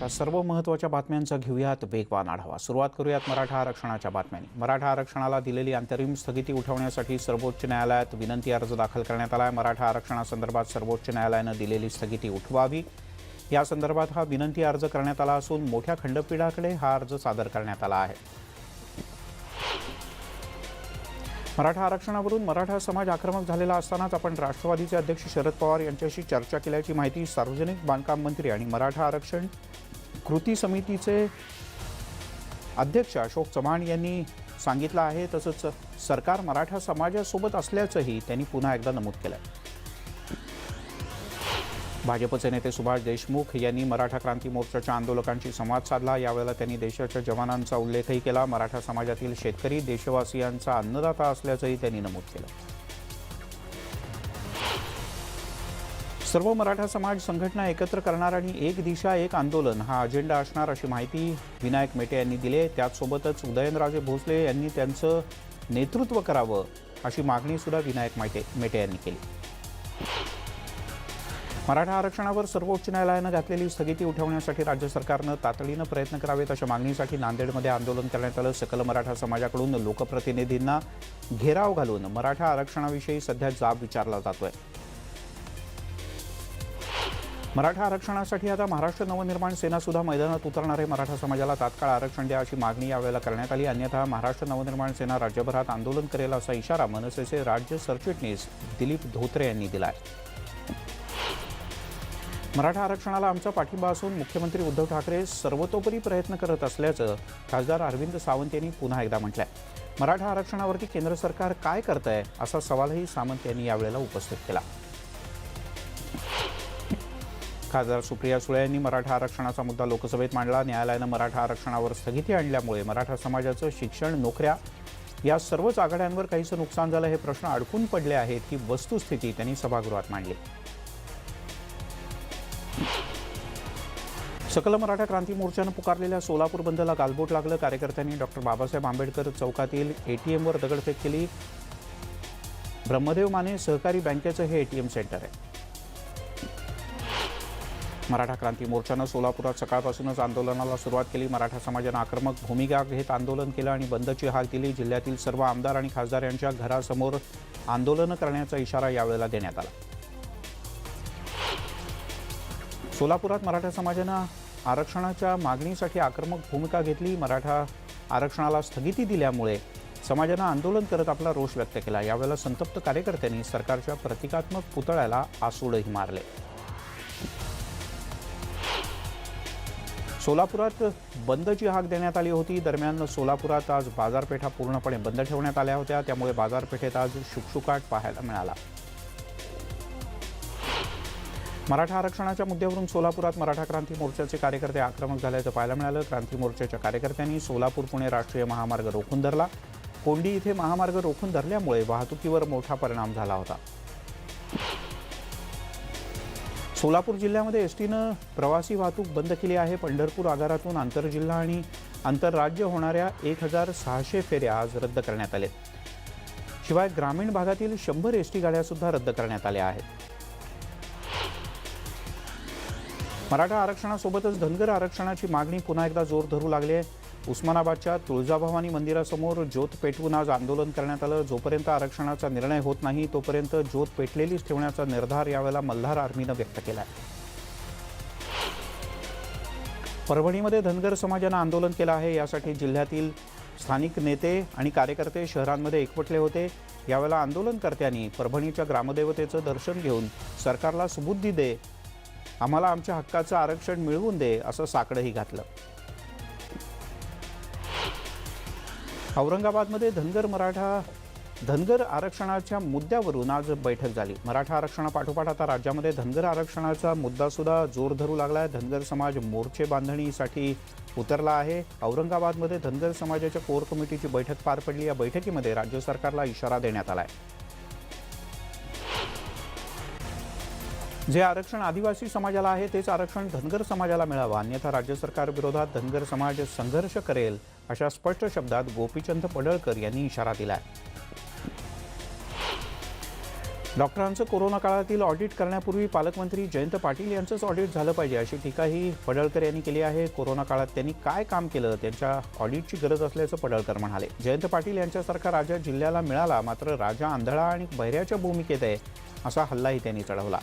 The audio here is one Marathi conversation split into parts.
आता सर्व महत्त्वाच्या बातम्यांचा घेऊयात. वेगवान आढावा. सुरुवात करूयात मराठा आरक्षणाच्या बातम्यांनी. मराठा आरक्षणाला दिलेली अंतरिम स्थगिती उठवण्यासाठी सर्वोच्च न्यायालयात विनंती अर्ज दाखल करण्यात आला आहे मराठा आरक्षणासंदर्भात सर्वोच्च न्यायालयानं दिलेली स्थगिती उठवावी. या संदर्भात हा विनंती अर्ज करण्यात आला असून मोठ्या खंडपीठाकडे हा अर्ज सादर करण्यात आला आहे. मराठा आरक्षणावरून मराठा समाज आक्रमक झालेला असतानाच आपण राष्ट्रवादीचे अध्यक्ष शरद पवार यांच्याशी चर्चा केल्याची माहिती सार्वजनिक बांधकाम मंत्री आणि मराठा आरक्षण कृती समितीचे अध्यक्ष अशोक चव्हाण यांनी सांगितलं आहे. तसंच सरकार मराठा समाजासोबत असल्याचंही त्यांनी पुन्हा एकदा नमूद केलं आहे भाजपचे नेते सुभाष देशमुख यांनी मराठा क्रांती मोर्चाच्या आंदोलकांशी संवाद साधला. यावेळेला त्यांनी देशाच्या जवानांचा उल्लेखही केला. मराठा समाजातील शेतकरी देशवासियांचा अन्नदाता असल्याचंही त्यांनी नमूद केलं. सर्व मराठा समाज संघटना एकत्र करणार आणि एक दिशा एक आंदोलन हा अजेंडा असणार अशी माहिती विनायक मेटे यांनी दिली. त्याचसोबतच उदयनराजे भोसले यांनी त्यांचं नेतृत्व करावं अशी मागणीसुद्धा विनायक मेटे मेटे यांनी केली. मराठा आरक्षणावर सर्वोच्च न्यायालयानं घातलेली स्थगिती उठवण्यासाठी राज्य सरकारनं तातडीनं प्रयत्न करावेत अशा मागणीसाठी नांदेडमध्ये आंदोलन करण्यात आलं. सकल मराठा समाजाकडून लोकप्रतिनिधींना घेराव घालून मराठा आरक्षणाविषयी सध्या जाब विचारला जातोय. मराठा आरक्षणासाठी आता महाराष्ट्र नवनिर्माण सेना सुद्धा मैदानात उतरणार आहे मराठा समाजाला तात्काळ आरक्षण द्या अशी मागणी यावेळेला करण्यात आली. अन्यथा महाराष्ट्र नवनिर्माण सेना राज्यभरात आंदोलन करेल असा इशारा मनसेचे राज्य सरचिटणीस दिलीप धोत्रे यांनी दिला आहे मराठा आरक्षणाला आमचा पाठिंबा असून मुख्यमंत्री उद्धव ठाकरे सर्वतोपरी प्रयत्न करत असल्याचं खासदार अरविंद सावंत यांनी पुन्हा एकदा म्हटलं आहे मराठा आरक्षणावरती केंद्र सरकार काय करत आहे असा सवालही सावंत यांनी यावेळेला उपस्थित केला. खासदार सुप्रिया सुळे यांनी मराठा आरक्षणाचा मुद्दा लोकसभेत मांडला. न्यायालयानं मराठा आरक्षणावर स्थगिती आणल्यामुळे मराठा समाजाचं शिक्षण नोकऱ्या या सर्वच आघाड्यांवर काहीसं नुकसान झालं हे प्रश्न अडकून पडले आहेत ही वस्तुस्थिती त्यांनी सभागृहात मांडली. सकल मराठा क्रांती मोर्चानं पुकारलेल्या सोलापूर बंदला गालबोट लागलं. कार्यकर्त्यांनी डॉक्टर बाबासाहेब आंबेडकर चौकातील एटीएमवर दगडफेक केली. ब्रह्मदेव माने सहकारी बँकेचं हे एटीएम सेंटर आहे. मराठा क्रांती मोर्चानं सोलापुरात सकाळपासूनच आंदोलनाला सुरुवात केली. मराठा समाजानं आक्रमक भूमिका घेत आंदोलन केलं आणि बंदची हाक दिली. जिल्ह्यातील सर्व आमदार आणि खासदार यांच्या घरासमोर आंदोलनं करण्याचा इशारा यावेळेला देण्यात आला. सोलापुरात मराठा समाजानं आरक्षणाच्या मागणीसाठी आक्रमक भूमिका घेतली. मराठा आरक्षणाला स्थगिती दिल्यामुळे समाजानं आंदोलन करत आपला रोष व्यक्त केला. यावेळेला संतप्त कार्यकर्त्यांनी सरकारच्या प्रतिकात्मक पुतळ्याला आसूडही मारले. सोलापुरात बंदची हाक देण्यात आली होती. दरम्यान सोलापुरात आज बाजारपेठा पूर्णपणे बंद ठेवण्यात आल्या होत्या. त्यामुळे बाजारपेठेत आज शुकशुकाट पाहायला मिळाला. मराठा आरक्षणाच्या मुद्द्यावरून सोलापुरात मराठा क्रांती मोर्चाचे कार्यकर्ते आक्रमक झाल्याचं पाहायला मिळालं. क्रांती मोर्चाच्या कार्यकर्त्यांनी सोलापूर पुणे राष्ट्रीय महामार्ग रोखून धरला. कोंडी इथे महामार्ग रोखून धरल्यामुळे वाहतुकीवर मोठा परिणाम झाला होता. सोलापूर जिल्ह्यामध्ये एस टीनं प्रवासी वाहतूक बंद केली आहे. पंढरपूर आगारातून आंतरजिल्हा आणि आंतरराज्य होणाऱ्या एक हजार सहाशे फेऱ्या आज रद्द करण्यात आल्या शिवाय ग्रामीण भागातील शंभर एस टी गाड्यासुद्धा रद्द करण्यात आल्या आहेत. मराठा आरक्षणासोबतच धनगर आरक्षणाची मागणी पुन्हा एकदा जोर धरू लागली आहे. उस्मानाबादच्या तुळजाभवानी मंदिरासमोर ज्योत पेटवून आज आंदोलन करण्यात आलं. जोपर्यंत आरक्षणाचा निर्णय होत नाही तोपर्यंत ज्योत पेटलेलीच ठेवण्याचा निर्धार यावेळेला मल्हार आर्मीनं व्यक्त केला आहे परभणीमध्ये धनगर समाजानं आंदोलन केलं आहे. यासाठी जिल्ह्यातील स्थानिक नेते आणि कार्यकर्ते शहरांमध्ये एकवटले होते. यावेळेला आंदोलनकर्त्यांनी परभणीच्या ग्रामदेवतेचं दर्शन घेऊन सरकारला सुबुद्धी दे आम्हाला आमच्या हक्काचं आरक्षण मिळवून दे असं साकडंही घातलं. औरंगाबादमध्ये धनगर मराठा धनगर आरक्षणाच्या मुद्द्यावरून आज बैठक झाली. मराठा आरक्षणापाठोपाठ आता राज्यामध्ये धनगर आरक्षणाचा मुद्दासुद्धा जोर धरू लागला आहे धनगर समाज मोर्चे बांधणीसाठी उतरला आहे. औरंगाबादमध्ये धनगर समाजाच्या कोर कमिटीची बैठक पार पडली. या बैठकीमध्ये राज्य सरकारला इशारा देण्यात आला आहे जे आरक्षण आदिवासी समाजाला आहे तेच आरक्षण धनगर समाजाला मिळावं. अन्यथा राज्य सरकार विरोधात धनगर समाज संघर्ष करेल अशा स्पष्ट शब्दात गोपीचंद पडळकर यांनी इशारा दिला डॉक्टरांचं कोरोना काळातील ऑडिट करण्यापूर्वी पालकमंत्री जयंत पाटील यांचंच ऑडिट झालं पाहिजे अशी टीकाही पडळकर यांनी केली आहे. कोरोना काळात त्यांनी काय काम केलं त्यांच्या ऑडिटची गरज असल्याचं पडळकर म्हणाले. जयंत पाटील यांच्यासारखा राजा जिल्ह्याला मिळाला मात्र राजा आंधळा आणि बहिऱ्याच्या भूमिकेत आहे असा हल्लाही त्यांनी चढवला.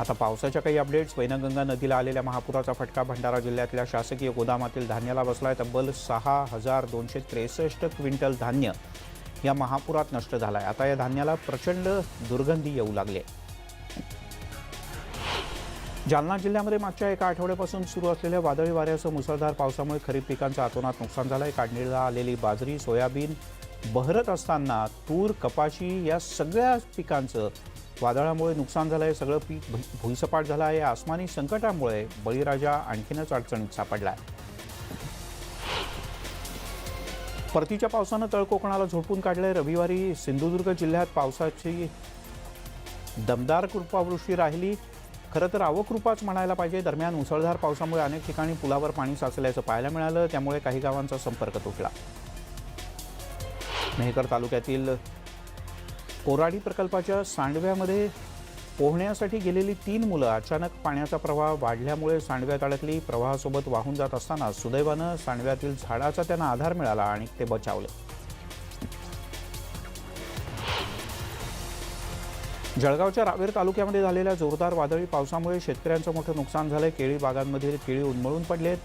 आता पावसाच्या काही अपडेट्स वैनगंगा नदीला आलेल्या महापुराचा फटका. भंडारा जिल्ह्यातल्या शासकीय गोदामातील धान्याला बसला आहे तब्बल सहा हजार दोनशे त्रेसष्ट क्विंटल धान्य या महापुरात नष्ट झाला आहे आता या धान्याला प्रचंड दुर्गंधी येऊ लागली आहे. जालना जिल्ह्यामध्ये मागच्या एका आठवड्यापासून सुरू असलेल्या वादळी वाऱ्यासह मुसळधार पावसामुळे खरीप पिकांचं अतोनात नुकसान झालं आहे काढणीला आलेली बाजरी सोयाबीन बहरत असताना तूर कपाशी या सगळ्या पिकांचं वादळामुळे नुकसान झालं आहे सगळं पीक भु- भुईसपाट झालं आहे. आसमानी संकटामुळे बळीराजा आणखीनच अडचणीत सापडला आहे. परतीच्या पावसानं तळकोकणाला झोडपून काढलंय. रविवारी सिंधुदुर्ग जिल्ह्यात पावसाची दमदार कृपावृष्टी राहिली. खरं तर अवकृपाच म्हणायला पाहिजे. दरम्यान मुसळधार पावसामुळे अनेक ठिकाणी पुलावर पाणी साचल्याचं पाहायला मिळालं. त्यामुळे काही गावांचा संपर्क तुटला. मेहकर तालुक्यातील कोराडी प्रकल्पाच्या सांडव्यामध्ये पोहण्यासाठी गेलेली तीन मुलं अचानक पाण्याचा प्रवाह वाढल्यामुळे सांडव्यात अडकली. प्रवाहासोबत वाहून जात असताना सुदैवानं सांडव्यातील झाडाचा त्यांना आधार मिळाला आणि ते बचावले. जळगावच्या रावेर तालुक्यामध्ये झालेल्या जोरदार वादळी पावसामुळे शेतकऱ्यांचं मोठं नुकसान झालं केळी बागांमधील केळी उन्मळून पडलेत.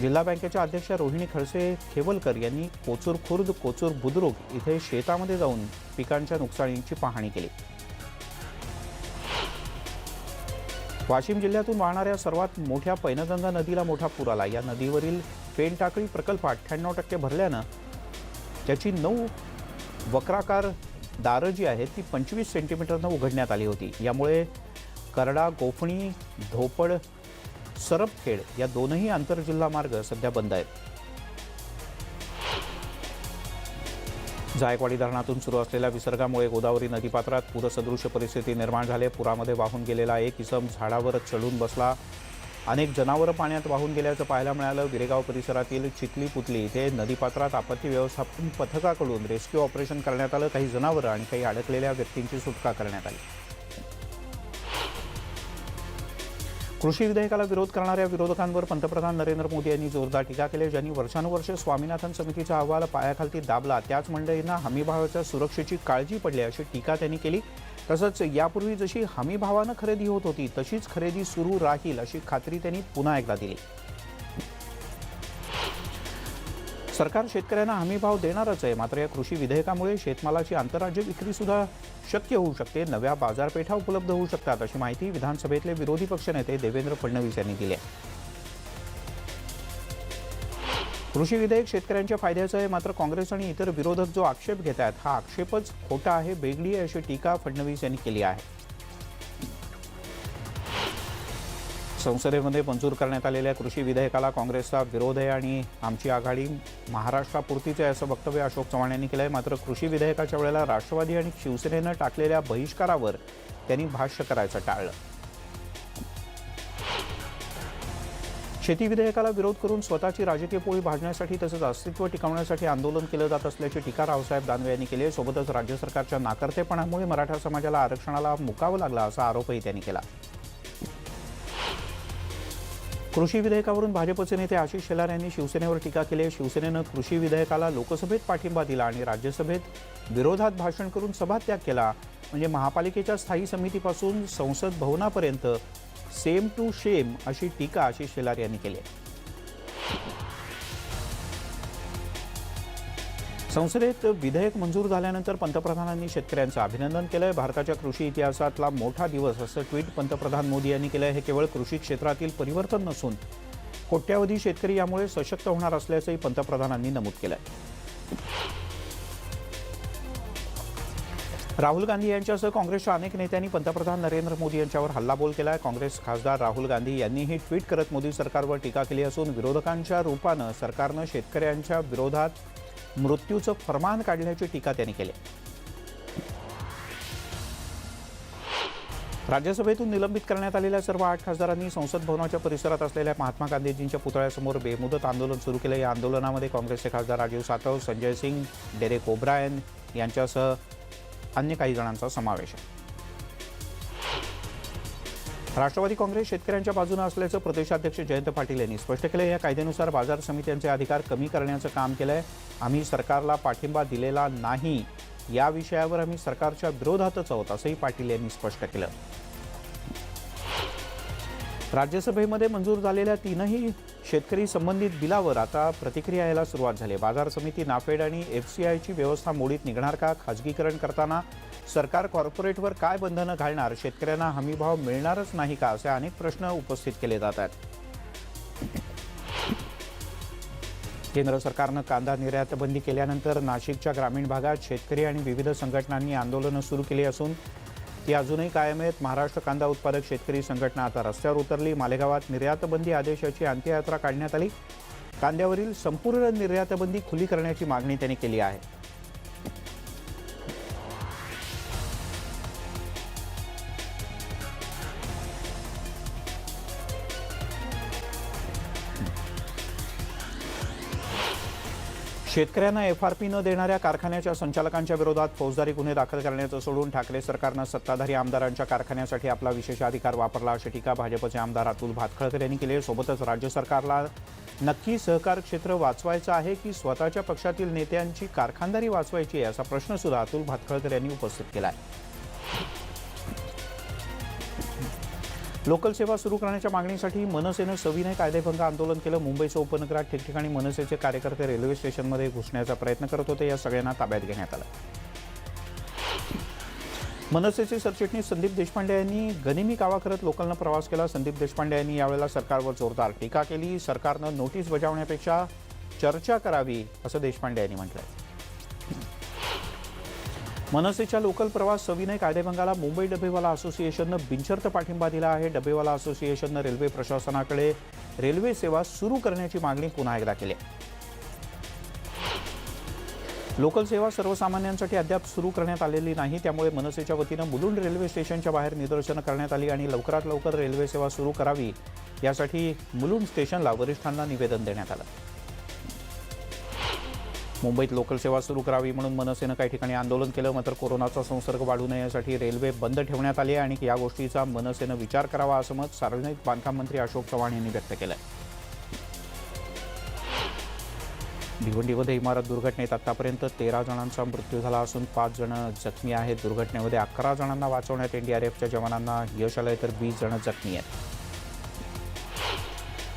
जिल्हा बँकेच्या अध्यक्ष रोहिणी खडसे खेवलकर यांनी कोचूर खुर्द कोचूर बुद्रुक इथे शेतामध्ये जाऊन पिकांच्या नुकसानीची पाहणी केली. वाशिम जिल्ह्यातून वाहणाऱ्या सर्वात मोठ्या पैनगंगा नदीला मोठा पूर आला. या नदीवरील पेनटाकळी प्रकल्प अठ्ठ्याण्णव टक्के भरल्यानं त्याची नऊ वक्राकार दारं जी आहेत ती पंचवीस सेंटीमीटरनं उघडण्यात आली होती. यामुळे करडा गोफणी धोपड सरपखेड या दोनही आंतरजिल्हा मार्ग सध्या बंद आहेत. जायकवाडी धरणातून सुरू असलेल्या विसर्गामुळे गोदावरी नदीपात्रात पूरसदृश्य परिस्थिती निर्माण झाली. पुरामध्ये वाहून गेलेला एक इसम झाडावर चढून बसला. अनेक जनावरं पाण्यात वाहून गेल्याचं पाहायला मिळालं. विरेगाव परिसरातील चितली पुतली इथे नदीपात्रात आपत्ती व्यवस्थापन पथकाकडून रेस्क्यू ऑपरेशन करण्यात आलं. काही जनावरं आणि काही अडकलेल्या व्यक्तींची सुटका करण्यात आली. कृषी विधेयकाला विरोध करणाऱ्या विरोधकांवर पंतप्रधान नरेंद्र मोदी यांनी जोरदार टीका केली. ज्यांनी वर्षानुवर्ष स्वामीनाथन समितीचा अहवाल पायाखालती दाबला त्याच मंडळींना हमीभावाच्या सुरक्षेची काळजी पडली अशी टीका त्यांनी केली. तसंच यापूर्वी जशी हमीभावानं खरेदी होत होती तशीच खरेदी सुरू राहील अशी खात्री त्यांनी पुन्हा एकदा दिली. सरकार शेतकऱ्यांना हमीभाव देणारच आहे. मात्र या कृषी विधेयकामुळे शेतमालाची आंतरराज्य विक्री सुद्धा शक्य होऊ शकते. नव्या बाजारपेठा उपलब्ध होऊ शकतात अशी माहिती विधानसभेतले विरोधी पक्षनेते देवेंद्र फडणवीस यांनी दिली आहे. कृषी विधेयक शेतकऱ्यांच्या फायद्याचं आहे. मात्र काँग्रेस आणि इतर विरोधक जो आक्षेप घेत आहेत हा आक्षेपच खोटा आहे बेगडी आहे अशी टीका फडणवीस यांनी केली आहे. संसदेमध्ये मंजूर करण्यात आलेल्या कृषी विधेयकाला काँग्रेसचा विरोध आहे आणि आमची आघाडी महाराष्ट्रापुरतीच आहे असं वक्तव्य अशोक चव्हाण यांनी केलं आहे मात्र कृषी विधेयकाच्या वेळेला राष्ट्रवादी आणि शिवसेनेनं टाकलेल्या बहिष्कारावर त्यांनी भाष्य करायचं टाळलं. शेती विधेयकाला विरोध करून स्वतःची राजकीय पोळी भाजण्यासाठी तसंच अस्तित्व टिकवण्यासाठी आंदोलन केलं जात असल्याची टीका रावसाहेब दानवे यांनी केली आहे. सोबतच राज्य सरकारच्या नाकर्तेपणामुळे मराठा समाजाला आरक्षणाला मुकावं लागला असा आरोपही त्यांनी केला. कृषी विधेयकावरून भाजपचे नेते आशिष शेलार यांनी शिवसेनेवर टीका केली आहे. शिवसेनेनं कृषी विधेयकाला लोकसभेत पाठिंबा दिला आणि राज्यसभेत विरोधात भाषण करून सभात्याग केला. म्हणजे महापालिकेच्या स्थायी समितीपासून संसद भवनापर्यंत सेम टू शेम अशी टीका आशिष शेलार यांनी केली आहे. संसदेत विधेयक मंजूर झाल्यानंतर पंतप्रधानांनी शेतकऱ्यांचं अभिनंदन केलंय. भारताच्या कृषी इतिहासातला मोठा दिवस असं ट्विट पंतप्रधान मोदी यांनी केलंय. हे केवळ कृषी क्षेत्रातील परिवर्तन नसून कोट्यावधी शेतकरी यामुळे सशक्त होणार असल्याचंही पंतप्रधानांनी नमूद केलंय. राहुल गांधी यांच्यासह काँग्रेसच्या अनेक नेत्यांनी पंतप्रधान नरेंद्र मोदी यांच्यावर हल्लाबोल केलाय. काँग्रेस खासदार राहुल गांधी यांनीही ट्विट करत मोदी सरकारवर टीका केली असून विरोधकांच्या रूपानं सरकारनं शेतकऱ्यांच्या विरोधात मृत्यूचं फरमान काढल्याची टीका त्यांनी केली. राज्यसभेतून निलंबित करण्यात आलेल्या सर्व आठ खासदारांनी संसद भवनाच्या परिसरात असलेल्या महात्मा गांधीजींच्या पुतळ्यासमोर बेमुदत आंदोलन सुरू केलं. या आंदोलनामध्ये काँग्रेसचे खासदार राजीव सातव संजय सिंग डेरेक ओब्रायन यांच्यासह अन्य काही जणांचा समावेश आहे. राष्ट्रवादी काँग्रेस शेतकऱ्यांच्या बाजूने असल्याचं प्रदेशाध्यक्ष जयंत पाटील यांनी स्पष्ट केलं या कायद्यानुसार बाजार समित्यांचे अधिकार कमी करण्याचं काम केलंय. आम्ही सरकारला पाठिंबा दिलेला नाही. या विषयावर आम्ही सरकारच्या विरोधातच आहोत असंही पाटील यांनी स्पष्ट केलं. राज्यसभेमध्ये मंजूर झालेल्या तीनही शेतकरी संबंधित बिलावर आता प्रतिक्रिया यायला सुरुवात झाली. बाजार समिती नाफेड आणि एफ सी आयची व्यवस्था मोडीत निघणार का? खाजगीकरण करताना सरकार कॉर्पोरेटवर काय बंधनं घालणार? शेतकऱ्यांना हमीभाव मिळणारच नाही का? असे अनेक प्रश्न उपस्थित केले जात आहेत. केंद्र सरकारनं कांदा निर्यात बंदी केल्यानंतर नाशिकच्या ग्रामीण भागात शेतकरी आणि विविध संघटनांनी आंदोलनं सुरू केली असून ती अजूनही कायम आहेत. महाराष्ट्र कांदा उत्पादक शेतकरी संघटना आता रस्त्यावर उतरली. मालेगावात निर्यातबंदी आदेशाची अंत्ययात्रा काढण्यात आली. कांद्यावरील संपूर्ण निर्यातबंदी खुली करण्याची मागणी त्यांनी केली आहे. शेतकऱ्यांना एफ आर पी न देणाऱ्या कारखान्याच्या संचालकांच्या विरोधात फौजदारी गुन्हे दाखल करण्याचं सोडून ठाकरे सरकारनं सत्ताधारी आमदारांच्या कारखान्यासाठी आपला विशेषाधिकार वापरला. अशी टीका भाजपचे आमदार अतुल भातखळकर यांनी केली आहे. सोबतच राज्य सरकारला नक्की सहकार क्षेत्र वाचवायचं आहे की स्वतःच्या पक्षातील नेत्यांची कारखानदारी वाचवायची आहे असा प्रश्नसुद्धा अतुल भातखळकर यांनी उपस्थित केला आहे लोकल सेवा सुरू करण्याच्या मागणीसाठी मनसेनं सविनय कायदेभंग आंदोलन केलं. मुंबईच्या उपनगरात ठिकठिकाणी मनसेचे कार्यकर्ते रेल्वे स्टेशनमध्ये घुसण्याचा प्रयत्न करत होते. या सगळ्यांना ताब्यात घेण्यात आलं. मनसेचे सरचिटणीस संदीप देशपांडे यांनी गनिमी कावा करत लोकलनं प्रवास केला. संदीप देशपांडे यांनी यावेळेला सरकारवर जोरदार टीका केली. सरकारनं नोटीस बजावण्यापेक्षा चर्चा करावी असं देशपांडे यांनी म्हटलंय. मनसेच्या लोकल प्रवास सविनय कायदेभंगाला मुंबई डबेवाला असोसिएशननं बिनशर्त पाठिंबा दिला आहे. डबेवाला असोसिएशननं रेल्वे प्रशासनाकडे रेल्वे सेवा सुरू करण्याची मागणी पुन्हा एकदा केली आहे. लोकल सेवा सर्वसामान्यांसाठी अद्याप सुरू करण्यात आलेली नाही. त्यामुळे मनसेच्या वतीनं मुलुंड रेल्वे स्टेशनच्या बाहेर निदर्शनं करण्यात आली आणि लवकरात लवकर रेल्वे सेवा सुरू करावी यासाठी मुलुंड स्टेशनला वरिष्ठांना निवेदन देण्यात आलं. मुंबईत लोकल सेवा सुरू करावी म्हणून मनसेनं काही ठिकाणी आंदोलन केलं. मात्र कोरोनाचा संसर्ग वाढू नये यासाठी रेल्वे बंद ठेवण्यात आली आणि या गोष्टीचा मनसेनं विचार करावा असं मत सार्वजनिक बांधकाम मंत्री अशोक चव्हाण यांनी व्यक्त केलं भिवंडीमध्ये इमारत दुर्घटनेत आतापर्यंत तेरा जणांचा मृत्यू झाला असून पाच जण जखमी आहेत. दुर्घटनेमध्ये अकरा जणांना वाचवण्यात एनडीआरएफच्या जवानांना यश आलंय तर वीस जण जखमी आहेत.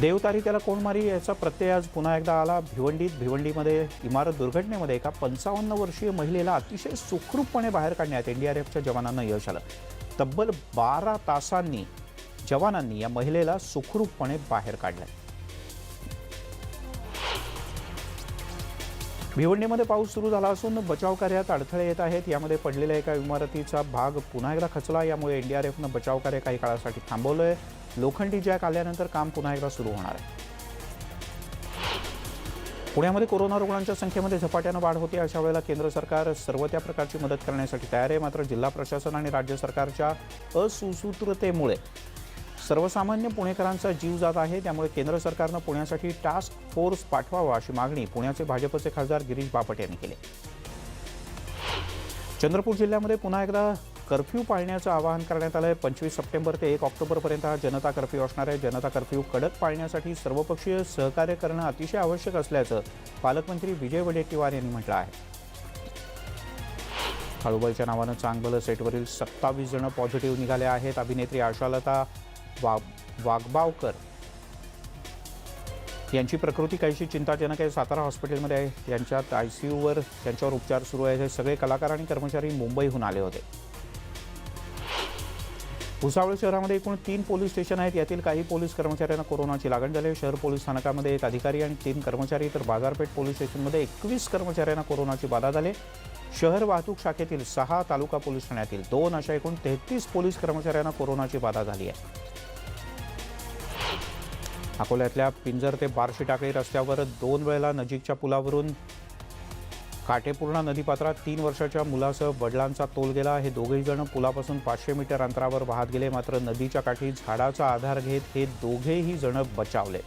देवतारी त्याला कोण मारी याचा प्रत्यय आज पुन्हा एकदा आला. भिवंडीत भिवंडीमध्ये इमारत दुर्घटनेमध्ये एका पंचावन्न वर्षीय महिलेला अतिशय सुखरूपपणे बाहेर काढण्यात एनडीआरएफच्या जवानांना यश आलं. तब्बल बारा तासांनी जवानांनी या महिलेला सुखरूपपणे बाहेर काढलं. भिवंडीमध्ये पाऊस सुरू झाला असून बचाव कार्यात अडथळे येत आहेत. यामध्ये पडलेल्या एका इमारतीचा भाग पुन्हा एकदा खचला. यामुळे एनडीआरएफनं बचाव कार्य काही काळासाठी थांबवलं आहे लोखंडी जॅक आल्यानंतर काम पुन्हा एकदा सुरू होणार आहे. पुण्यामध्ये कोरोना रुग्णांच्या संख्येमध्ये झपाट्यानं वाढ होते. अशा वेळेला केंद्र सरकार सर्व त्या प्रकारची मदत करण्यासाठी तयार आहे. मात्र जिल्हा प्रशासन आणि राज्य सरकारच्या असुसूत्रतेमुळे सर्वसामान्य पुणेकरांचा जीव जात आहे त्यामुळे केंद्र सरकारनं पुण्यासाठी टास्क फोर्स पाठवावा अशी मागणी पुण्याचे भाजपचे खासदार गिरीश बापट यांनी केली. चंद्रपूर जिल्ह्यामध्ये पुन्हा एकदा कर्फ्यू पाळण्याचं आवाहन करण्यात आलं आहे पंचवीस सप्टेंबर ते एक ऑक्टोबरपर्यंत हा जनता कर्फ्यू असणार आहे. जनता कर्फ्यू कडक पाळण्यासाठी सर्वपक्षीय सहकार्य करणं अतिशय आवश्यक असल्याचं पालकमंत्री विजय वडेट्टीवार यांनी म्हटलं आहे. हळूबाईच्या नावानं चांगलं सेटवरील सत्तावीस जण पॉझिटिव्ह निघाले आहेत. अभिनेत्री आशालता वा वाघबावकर यांची प्रकृती काहीशी चिंताजनक आहे. सातारा हॉस्पिटलमध्ये आहे. त्यांच्यात आय सी यूवर त्यांच्यावर उपचार सुरू आहे हे सगळे कलाकार आणि कर्मचारी मुंबईहून आले होते. भुसावळ शहरामध्ये एकूण तीन पोलीस स्टेशन आहेत. यातील काही पोलीस कर्मचाऱ्यांना कोरोनाची लागण झाली आहे. शहर पोलीस स्थानकामध्ये एक अधिकारी आणि तीन कर्मचारी तर बाजारपेठ पोलीस स्टेशनमध्ये एकवीस कर्मचाऱ्यांना कोरोनाची बाधा झाली शहर वाहतूक शाखेतील सहा तालुका पोलीस ठाण्यातील दोन अशा एकूण तेहतीस पोलीस कर्मचाऱ्यांना कोरोनाची बाधा झाली आहे. अकोल्यातल्या पिंजर ते बार्शी टाकळी रस्त्यावर दोन वेळेला नजीकच्या पुलावरून काटेपूर्णा नदीपात्रात तीन वर्षाच्या मुलासह वडिलांचा तोल गेला. हे दोघेही जण पुलापासून पाचशे मीटर अंतरावर वाहत गेले. मात्र नदीच्या काठी झाडाचा आधार घेत हे दोघेही जण बचावले.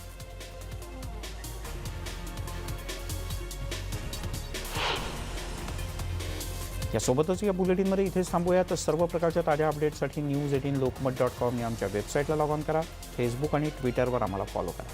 यासोबतच या बुलेटिनमध्ये इथेच थांबूया तर सर्व प्रकारच्या ताज्या अपडेटसाठी news eighteen Lokmat dot com या आमच्या वेबसाईटला लॉग ऑन करा. फेसबुक आणि ट्विटरवर आम्हाला फॉलो करा.